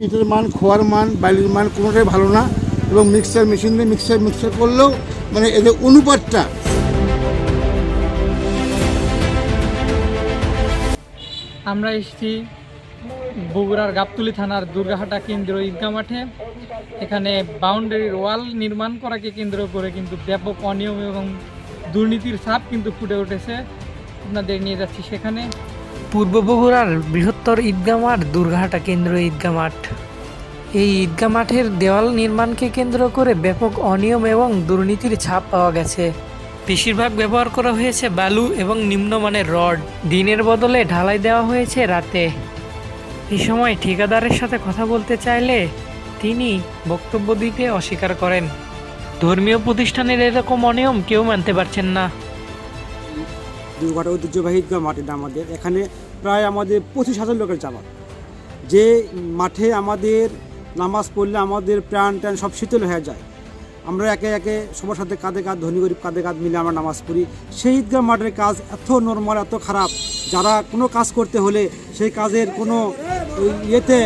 ইটের মান খোয়ার মান বালির মান কোনোটাই ভালো না এবং মিক্সার মেশিন দিয়ে মিক্সার মিক্সার করলেও মানে এদের অনুপাতটা আমরা এসেছি বগুড়ার গাবতুলি থানার দুর্গাহাটা কেন্দ্র ঈদগা মাঠে। এখানে বাউন্ডারির ওয়াল নির্মাণ করাকে কেন্দ্র করে কিন্তু ব্যাপক অনিয়ম এবং দুর্নীতির ছাপ কিন্তু ফুটে উঠেছে। আপনাদের নিয়ে যাচ্ছি সেখানে। পূর্ব বগুড়ার বৃহত্তর ঈদগাহ মাঠ, দুর্গাহাটা কেন্দ্র ঈদগাহ মাঠ। এই ঈদগাহ মাঠের দেওয়াল নির্মাণকে কেন্দ্র করে ব্যাপক অনিয়ম এবং দুর্নীতির ছাপ পাওয়া গেছে। বেশিরভাগ ব্যবহার করা হয়েছে বালু এবং নিম্নমানের রড। দিনের বদলে ঢালাই দেওয়া হয়েছে রাতে। এই সময় ঠিকাদারের সাথে কথা বলতে চাইলে তিনি বক্তব্য দিতে অস্বীকার করেন। ধর্মীয় প্রতিষ্ঠানের এরকম অনিয়ম কেউ মানতে পারছেন না। দুর্ঘটনা ঐতিহ্যবাহী ঈদগাহ মাঠ এটা আমাদের। এখানে প্রায় আমাদের পঁচিশ হাজার লোকের জামাত যে মাঠে আমাদের নামাজ পড়লে আমাদের প্রাণ টান সব শীতল হয়ে যায়। আমরা একে একে সবার সাথে কাঁধে কাঁধ, ধনী গরিব কাঁধে কাঁধ মিলে আমরা নামাজ পড়ি। সেই ঈদগাহ মাঠের কাজ এত নর্মাল এত খারাপ। যারা কোনো কাজ করতে হলে সেই কাজের কোনো ইয়েতে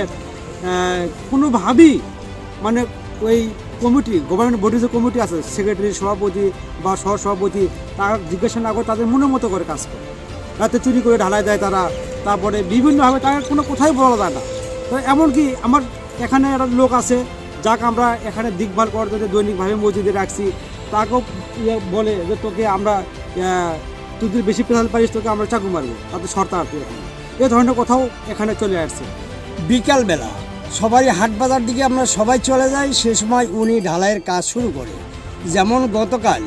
কোনোভাবেই মানে ওই কমিটি গভর্নমেন্ট বডি যে কমিটি আছে সেক্রেটারি সভাপতি বা সহ সভাপতি তারা জিজ্ঞাসা না করে তাদের মনের মতো করে কাজ করে। রাতে চুরি করে ঢালাই দেয় তারা। তারপরে বিভিন্নভাবে তারা কোনো কোথায় বলা যায় না। তো এমনকি আমার এখানে একটা লোক আছে, যাকে আমরা এখানে দেখভাল করার জন্য দৈনিকভাবে মসজিদে রাখছি। তাকেও ইয়ে বলে যে তোকে আমরা তুই যদি বেশি পেশাল পারিস, তোকে আমরা চাকু মারবো। তাতে শর্ত আর এখানে এ ধরনের কথাও এখানে চলে আসছে। বিকালবেলা সবাই হাট বাজার দিকে আমরা সবাই চলে যাই। সে সময় উনি ঢালাইয়ের কাজ শুরু করে। যেমন গতকাল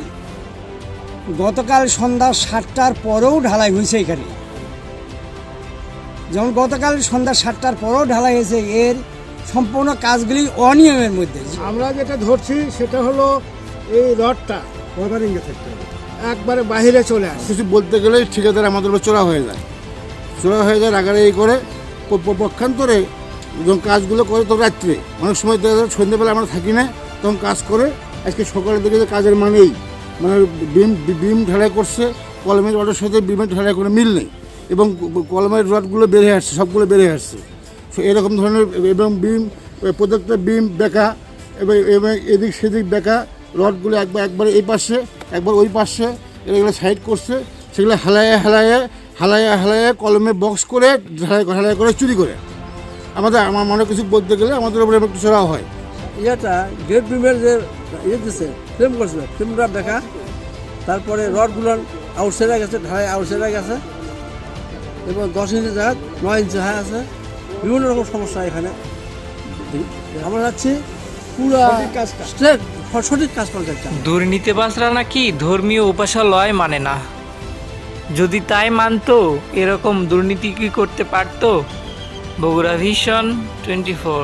গতকাল সন্ধ্যা সাতটার পরেও ঢালাই হয়েছে এখানে। যেমন গতকাল সন্ধ্যা সাতটার পরেও ঢালাই হয়েছে এর সম্পূর্ণ কাজগুলি অনিয়মের মধ্যে। আমরা যেটা ধরছি সেটা হলো এই রডটা কভারিংয়ে থাকতে একবারে বাইরে চলে আসে। কিছু বলতে গেলে ঠিকাদার আমাদের উপর চোরা হয়ে যায়। চোরা হয়ে যায় রাগারাগি করে প- প- পক্ষান্তরে যখন কাজগুলো করে তো রাত্রে। অনেক সময় দেখা যায় সন্ধ্যেবেলা আমরা থাকি না তখন কাজ করে। আজকে সকালের দিকে যে কাজের মানেই মানে বিম বিম ঢালাই করছে, কলমের রডের সাথে বিমের ঢালাই করে মিল নেই। এবং কলমের রডগুলো বেড়ে আসছে, সবগুলো বেড়ে আসছে। এরকম ধরনের এবং বিম, প্রত্যেকটা বিম বেঁকা, এবং এবং এদিক সেদিক বেঁকা, রডগুলো একবার একবার এই পাশে, একবার ওই পাশে, এগুলো সাইড করছে, সেগুলো হালায় হালায় হালায় হালায় কলমে বক্স করে ঢালাই ঢালাই করে চুরি করে। আমাদের, আমার মনে কিছু বলতে গেলে আমাদের উপরে একটু চড়া হয়। ইয়েটা গেট বিমের যে ইয়ে দিছে ফ্রেম করছিল ফ্রেমটা দেখা। তারপরে রডগুলো আউটসাইডে গেছে ঢালাই আউটসাইডে গেছে। এবং দশ ইঞ্চি জায়গা নয় ইঞ্চি হাই আছে। বিভিন্ন রকম সমস্যা এখানে। আমরা যাচ্ছি পুরো স্ট্রেট সঠিক কাজ করা যাচ্ছে দুর্নীতিবাজরা নাকি ধর্মীয় উপাসালয় মানে না। যদি তাই মানতো এরকম দুর্নীতি কি করতে পারতো? Bogura vision twenty four